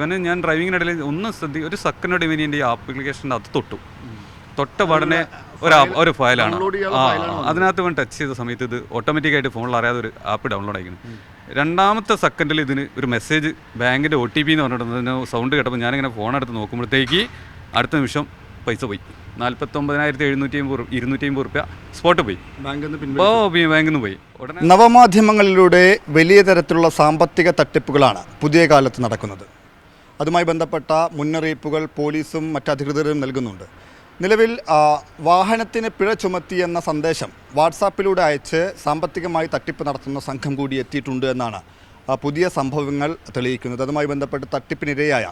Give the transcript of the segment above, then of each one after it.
ഇവന് ഞാൻ ഡ്രൈവിങ്ങിനിടയിൽ ഒന്ന് ശ്രദ്ധി ഒരു സെക്കൻഡ് ഇവന് എന്റെ ഈ ആപ്ലിക്കേഷന്റെ അത് തൊട്ടു. തൊട്ട പാടനെ ഒരു ഒരു ഫയലാണ് അതിനകത്ത് ഇവൻ ടച്ച് ചെയ്ത സമയത്ത് ഇത് ഓട്ടോമാറ്റിക്കായിട്ട് ഫോണിൽ അറിയാതെ ഒരു ആപ്പ് ഡൗൺലോഡ് ആയിരിക്കുന്നു രണ്ടാമത്തെ സെക്കൻഡിൽ ഇതിന് ഒരു മെസ്സേജ് ബാങ്കിന്റെ ഒ ടി പി എന്ന് പറഞ്ഞിട്ട് സൗണ്ട് കേട്ടപ്പോൾ ഞാനിങ്ങനെ ഫോൺ എടുത്ത് നോക്കുമ്പോഴത്തേക്ക് അടുത്ത നിമിഷം പൈസ പോയി. നാൽപ്പത്തൊമ്പതിനായിരത്തി എഴുന്നൂറ്റി അമ്പത് ഇരുന്നൂറ്റി അമ്പത് റുപ്യ സ്പോട്ട് പോയി. ബാങ്കിൽ നിന്ന് അപ്പോൾ ബാങ്കിൽ നിന്ന് പോയി. ഉടനെ നവമാധ്യമങ്ങളിലൂടെ വലിയ തരത്തിലുള്ള സാമ്പത്തിക തട്ടിപ്പുകളാണ് പുതിയ കാലത്ത് നടക്കുന്നത്. അതുമായി ബന്ധപ്പെട്ട മുന്നറിയിപ്പുകൾ പോലീസും മറ്റധികൃതരും നൽകുന്നുണ്ട്. നിലവിൽ വാഹനത്തിന് പിഴ ചുമത്തി എന്ന സന്ദേശം വാട്സാപ്പിലൂടെ അയച്ച് സാമ്പത്തികമായി തട്ടിപ്പ് നടത്തുന്ന സംഘം കൂടി എത്തിയിട്ടുണ്ട് എന്നാണ് പുതിയ സംഭവങ്ങൾ തെളിയിക്കുന്നത്. അതുമായി ബന്ധപ്പെട്ട് തട്ടിപ്പിനിരയായ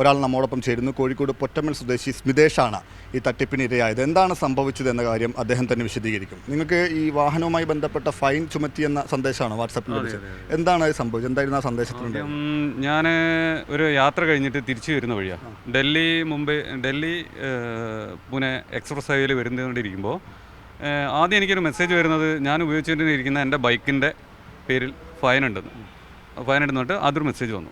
ഒരാൾ നമ്മോടൊപ്പം ചേരുന്നു. കോഴിക്കോട് പൊറ്റമ്മൽ സ്വദേശി സ്മിതേഷാണ് ഈ തട്ടിപ്പിനിരയായത്. എന്താണ് സംഭവിച്ചത് എന്ന കാര്യം അദ്ദേഹം തന്നെ വിശദീകരിക്കും. നിങ്ങൾക്ക് ഈ വാഹനവുമായി ബന്ധപ്പെട്ട ഫൈൻ ചുമത്തി എന്ന സന്ദേശമാണ് വാട്സാപ്പിൽ ലഭിച്ചത് എന്താണ് അത് സംഭവിച്ചത്? എന്തായിരുന്നു ആ സന്ദേശത്തിലുണ്ട് ഞാൻ ഒരു യാത്ര കഴിഞ്ഞിട്ട് തിരിച്ചു വരുന്ന വഴിയാണ് ഡൽഹി മുംബൈ ഡൽഹി പുനെ എക്സ്പ്രസ് ഹൈവേയിൽ വരുന്നതുകൊണ്ടിരിക്കുമ്പോൾ ആദ്യം എനിക്കൊരു മെസ്സേജ് വരുന്നത് ഞാൻ ഉപയോഗിച്ചുകൊണ്ടിരിക്കുന്ന എന്റെ ബൈക്കിന്റെ പേരിൽ ഫൈൻ ഉണ്ടെന്ന്. ഫൈൻ നിന്നിട്ട് അതൊരു മെസ്സേജ് വന്നു.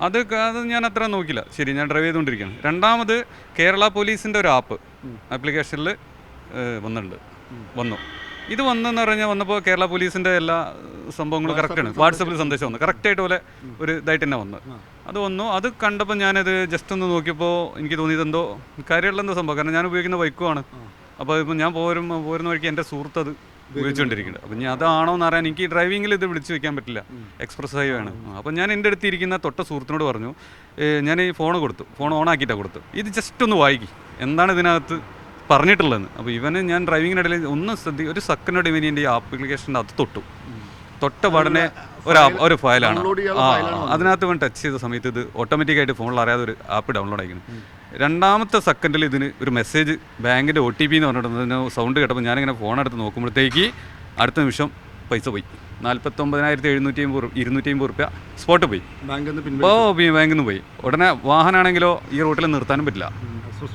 അത് അത് ഞാൻ അത്ര നോക്കില്ല ശരി ഞാൻ ഡ്രൈവ് ചെയ്തുകൊണ്ടിരിക്കുകയാണ്. രണ്ടാമത് കേരള പോലീസിന്റെ ഒരു ആപ്പ് ആപ്ലിക്കേഷനിൽ വന്നിട്ടുണ്ട്. വന്നു. ഇത് വന്നെന്ന് പറഞ്ഞാൽ വന്നപ്പോൾ കേരള പോലീസിന്റെ എല്ലാ സംഭവങ്ങളും കറക്റ്റാണ് വാട്സപ്പിൽ സന്ദേശം വന്നു. കറക്റ്റായിട്ട് പോലെ ഒരു ഇതായിട്ട് തന്നെ വന്നു. അത് വന്നു. അത് കണ്ടപ്പോൾ ഞാനത് ജസ്റ്റ് ഒന്ന് നോക്കിയപ്പോൾ എനിക്ക് തോന്നിയത് എന്തോ കാര്യമുള്ള എന്തോ സംഭവം. കാരണം ഞാൻ ഉപയോഗിക്കുന്ന ബൈക്കുമാണ് അപ്പോൾ ഇപ്പം ഞാൻ പോരും പോരുന്ന വഴിക്ക് എന്റെ സുഹൃത്ത് അത് ഉപയോഗിച്ചുകൊണ്ടിരിക്കുന്നുണ്ട് അപ്പം ഞാൻ അതാണോ എന്ന് അറിയാൻ എനിക്ക് ഡ്രൈവിങ്ങിൽ ഇത് വിളിച്ച് വെക്കാൻ പറ്റില്ല. എക്സ്പ്രസ് ഹൈവേ ആണ്. അപ്പം ഞാൻ എന്റെ അടുത്ത് ഇരിക്കുന്ന തൊട്ട സുഹൃത്തിനോട് പറഞ്ഞു ഞാൻ ഈ ഫോൺ കൊടുത്തു. ഫോൺ ഓൺ ആക്കിയിട്ടാണ് കൊടുത്തു ഇത് ജസ്റ്റ് ഒന്ന് വായിക്കും. എന്താണ് ഇതിനകത്ത് പറഞ്ഞിട്ടുള്ളതെന്ന്. അപ്പോൾ ഇവന് ഞാൻ ഡ്രൈവിങ്ങിനിടയിൽ ഒന്ന് ശ്രദ്ധി ഒരു സെക്കൻഡ് ഇവന് എന്റെ ഈ ആപ്ലിക്കേഷന്റെ അത് തൊട്ടു. തൊട്ട പാടനെ ഒരു ഒരു ഫയലാണ് ആ അതിനകത്ത് ഇവൻ ടച്ച് ചെയ്ത സമയത്ത് ഇത് ഓട്ടോമാറ്റിക്കായിട്ട് ഫോണിൽ അറിയാതെ ഒരു ആപ്പ് ഡൗൺലോഡ് ആയിരിക്കുന്നു രണ്ടാമത്തെ സെക്കൻഡിൽ ഇതിന് ഒരു മെസ്സേജ് ബാങ്കിന്റെ ഒ ടി പി എന്ന് പറഞ്ഞിട്ട് സൗണ്ട് കേട്ടപ്പോൾ ഞാനിങ്ങനെ ഫോൺ എടുത്ത് നോക്കുമ്പോഴത്തേക്ക് അടുത്ത നിമിഷം പൈസ പോയി. നാൽപ്പത്തൊമ്പതിനായിരത്തി എഴുന്നൂറ്റി അമ്പത് ഇരുന്നൂറ്റി അമ്പത് റുപ്യ സ്പോട്ട് പോയി. ബാങ്കിൽ നിന്ന് ഓ ബാങ്കിൽ നിന്ന് പോയി. ഉടനെ വാഹനമാണെങ്കിലോ ഈ റൂട്ടിൽ നിർത്താനും പറ്റില്ല.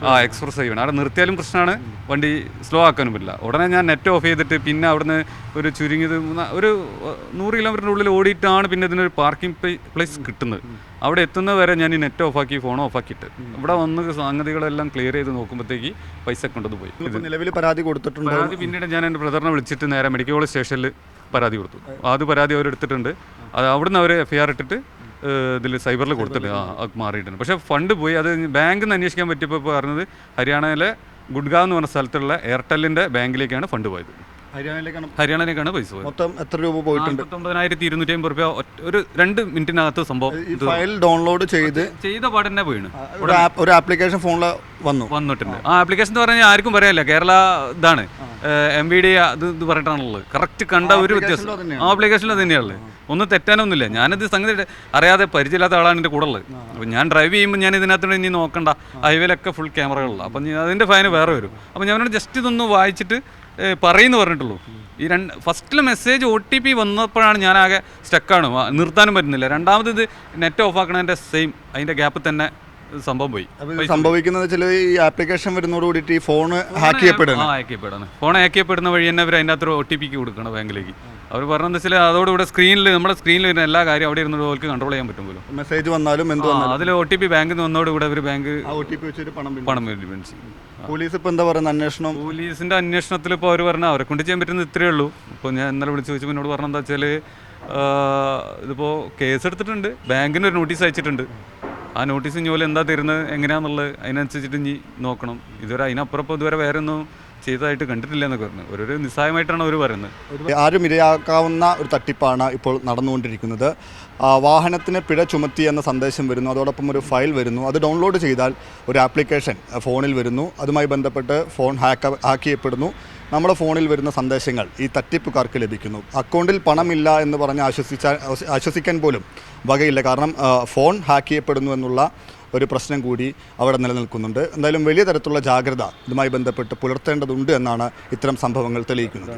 ആ എക്സ്പ്രസ് ഹൈവേ അവിടെ നിർത്തിയാലും പ്രശ്നമാണ്. വണ്ടി സ്ലോ ആക്കാനും പറ്റില്ല. ഉടനെ ഞാൻ നെറ്റ് ഓഫ് ചെയ്തിട്ട് പിന്നെ അവിടുന്ന് ഒരു ചുരുങ്ങിയത് ഒരു നൂറ് കിലോമീറ്ററിന്റെ ഉള്ളിൽ ഓടിയിട്ടാണ് പിന്നെ ഇതിനൊരു പാർക്കിംഗ് പ്ലേസ് കിട്ടുന്നത്. അവിടെ എത്തുന്ന വരെ ഞാൻ ഈ നെറ്റ് ഓഫ് ആക്കി ഫോൺ ഓഫ് ആക്കിയിട്ട്. ഇവിടെ വന്ന് സംഗതികളെല്ലാം ക്ലിയർ ചെയ്ത് നോക്കുമ്പോഴത്തേക്ക് പൈസ കൊണ്ടത് പോയി. നിലവിൽ പരാതി കൊടുത്തിട്ടുണ്ട്? പരാതി പിന്നീട് ഞാൻ എന്റെ ബ്രദറിനെ വിളിച്ചിട്ട് നേരെ മെഡിക്കൽ കോളേജ് സ്റ്റേഷനിൽ പരാതി കൊടുത്തു. അത് പരാതി അവരെടുത്തിട്ടുണ്ട്. അത് അവിടുന്ന് അവർ എഫ് ഐ ആർ ഇട്ടിട്ട് ഇതിൽ സൈബറിൽ കൊടുത്തിട്ട്. ആ അത് മാറിയിട്ടുണ്ട്. പക്ഷേ ഫണ്ട് പോയി. അത് ബാങ്കിൽ നിന്ന് അന്വേഷിക്കാൻ പറ്റിയപ്പോൾ ഇപ്പോൾ പറഞ്ഞത് ഹരിയാനയിലെ ഗുഡ്ഗാവ് എന്ന് പറഞ്ഞ സ്ഥലത്തുള്ള എയർടെല്ലിന്റെ ബാങ്കിലേക്കാണ് ഫണ്ട് പോയത്. ഹരിയാനയിലേക്കാണ് ഹരിയാനയിലേക്കാണ് പൈസ പോയത്. മൊത്തം എത്ര രൂപ പോയിട്ടുണ്ട്? നാൽപ്പത്തൊമ്പതിനായിരത്തി ഇരുന്നൂറ്റി അമ്പത് രൂപ ഒരു രണ്ട് മിനിറ്റിനകത്ത് സംഭവം ഫയൽ ഡൗൺലോഡ് ചെയ്ത് ചെയ്ത പാടന്നെ പോയിണ്. ഒരു ഒരു ആപ്ലിക്കേഷൻ ഫോണിൽ വന്നു. വന്നിട്ടുണ്ട്. ആ ആപ്ലിക്കേഷൻ എന്ന് പറഞ്ഞാൽ ആർക്കും പറയാനില്ല. കേരള ഇതാണ്. എം ബി ഡി അത് ഇത് പറഞ്ഞിട്ടാണുള്ളത്. കറക്റ്റ് കണ്ട ഒരു വ്യത്യാസം. ആ ആപ്ലിക്കേഷനിൽ തന്നെയാണുള്ളത് ഒന്നും തെറ്റാനൊന്നുമില്ല. ഞാനിത് സംഗതി അറിയാതെ പരിചയമില്ലാത്ത ആളാണ് എന്റെ കൂടെ ഉള്ളത്. അപ്പോൾ ഞാൻ ഡ്രൈവ് ചെയ്യുമ്പോൾ ഞാൻ ഇതിനകത്ത് ഇനി നോക്കണ്ട. ഹൈവേയിലൊക്കെ ഫുൾ ക്യാമറകളിലാണ് അപ്പം അതിന്റെ ഫൈന് വേറെ വരും. അപ്പം ഞാൻ ജസ്റ്റ് ഇതൊന്ന് വായിച്ചിട്ട് പറയുന്നു പറഞ്ഞിട്ടുള്ളൂ. ഈ രണ്ട് ഫസ്റ്റിൽ മെസ്സേജ് ഒ ടി പി വന്നപ്പോഴാണ് ഞാൻ ആകെ സ്റ്റക്കാണ് നിർത്താനും പറ്റുന്നില്ല. രണ്ടാമത് ഇത് നെറ്റ് ഓഫ് ആക്കണതിന്റെ സെയിം അതിന്റെ ഗ്യാപ്പ് തന്നെ സംഭവം പോയി. സംഭവിക്കുന്നത് വെച്ചാൽ ഈ ആപ്ലിക്കേഷൻ വരുന്നതോട് കൂടിയിട്ട് ഈ ഫോൺ ഹാക്ക് ചെയ്യപ്പെടുന്നു. ഹാക്ക് ചെയ്യപ്പെടുന്നു. ഫോൺ ഹാക്ക് ചെയ്യപ്പെടുന്ന വഴി തന്നെ അവർ അതിന്റെ അത്ര ഒ ടി പിക്ക് കൊടുക്കണം ബാങ്കിലേക്ക്. അവർ പറഞ്ഞതെന്ന് വെച്ചാൽ അതോടുകൂടെ സ്ക്രീനിൽ നമ്മുടെ സ്ക്രീനിൽ വരുന്ന എല്ലാ കാര്യം അവിടെ ഇരുന്നിട്ട് അവർക്ക് കൺട്രോൾ ചെയ്യാൻ പറ്റും പോലും. മെസ്സേജ് വന്നാലും എന്ത് വന്നാലും. അതിൽ ഒ ടി പി ബാങ്കിൽ നിന്ന് വന്നതോടുകൂടെ അവർ ബാങ്ക് ഒ ടി പി വെച്ചിട്ട് പണം. പണം പോലീസ് ഇപ്പൊ എന്താ പറയുന്നത്? അന്വേഷണം. പോലീസിന്റെ അന്വേഷണത്തിൽ ഇപ്പോൾ അവർ പറഞ്ഞാൽ അവരെ കൊണ്ട് ചെയ്യാൻ പറ്റുന്ന ഇത്രയേ ഉള്ളൂ. ഇപ്പോൾ ഞാൻ ഇന്നലെ വിളിച്ച് ചോദിച്ചു എന്നോട് പറഞ്ഞെന്താ വെച്ചാൽ ഇതിപ്പോൾ കേസ് എടുത്തിട്ടുണ്ട്. ബാങ്കിന് ഒരു നോട്ടീസ് അയച്ചിട്ടുണ്ട്. ആ നോട്ടീസ് ഇനി പോലെ എന്താ തരുന്നത്? എങ്ങനെയാണെന്നുള്ളത് അതിനനുസരിച്ചിട്ട് ഇനി നോക്കണം. ഇതുവരെ അതിനപ്പുറം ഇതുവരെ വേറെ ഒന്നും ചെയ്തതായിട്ട് കണ്ടിട്ടില്ല എന്നൊക്കെ പറഞ്ഞു. ഒരു നിസ്സായമായിട്ടാണ് അവർ പറയുന്നത്. ആരും ഇരയാക്കാവുന്ന ഒരു തട്ടിപ്പാണ് ഇപ്പോൾ നടന്നുകൊണ്ടിരിക്കുന്നത്. വാഹനത്തിന് പിഴ ചുമത്തി എന്ന സന്ദേശം വരുന്നു. അതോടൊപ്പം ഒരു ഫയൽ വരുന്നു. അത് ഡൗൺലോഡ് ചെയ്താൽ ഒരു ആപ്ലിക്കേഷൻ ഫോണിൽ വരുന്നു. അതുമായി ബന്ധപ്പെട്ട് ഫോൺ ഹാക്ക് ഹാക്ക് ചെയ്യപ്പെടുന്നു. നമ്മുടെ ഫോണിൽ വരുന്ന സന്ദേശങ്ങൾ ഈ തട്ടിപ്പുകാർക്ക് ലഭിക്കുന്നു. അക്കൗണ്ടിൽ പണമില്ല എന്ന് പറഞ്ഞ് ആശ്വസിച്ചാൽ ആശ്വസിക്കാൻ പോലും വകയില്ല. കാരണം ഫോൺ ഹാക്ക് ചെയ്യപ്പെടുന്നു എന്നുള്ള ഒരു പ്രശ്നം കൂടി അവിടെ നിലനിൽക്കുന്നുണ്ട്. എന്തായാലും വലിയ തരത്തിലുള്ള ജാഗ്രത ഇതുമായി ബന്ധപ്പെട്ട് പുലർത്തേണ്ടതുണ്ട് എന്നാണ് ഇത്തരം സംഭവങ്ങൾ തെളിയിക്കുന്നത്.